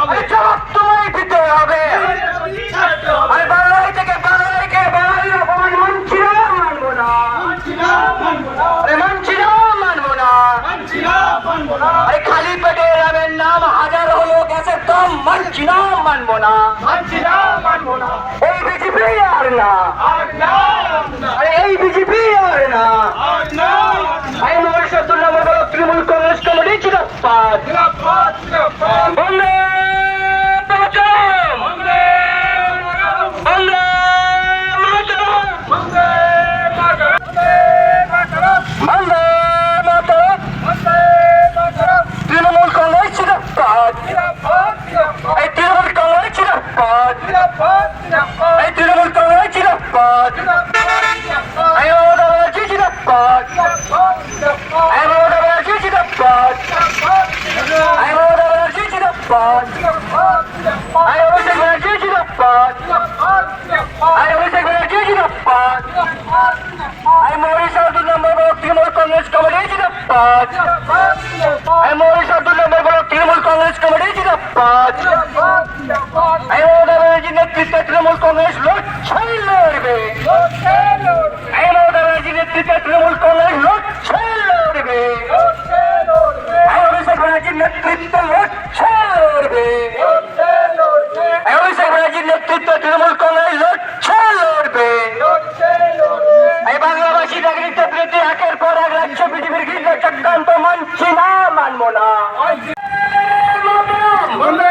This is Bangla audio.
হবে। তোমায় দিতে হবে। আমি বাংলায় থেকে বাংলাকে বাঙালির অপমান মানছি না মানবো না। মানছি না মানবো না। আরে খালি পেটে রামের নাম হাজার হলো গ্যাসের দম মানছি না মানবো না। এই বিজেপি আর না। এই বিজেপি আর না। তৃণমূল কংগ্রেস কমিটি চিরাপ্পাদ বন্ধু নেতৃত্বে তৃণমূল কংগ্রেস লড়ছে লড়বে। এই অভিষেক ব্যানার্জির নেতৃত্বে চক্রান্ত মানছি না মানবো না। বন্দে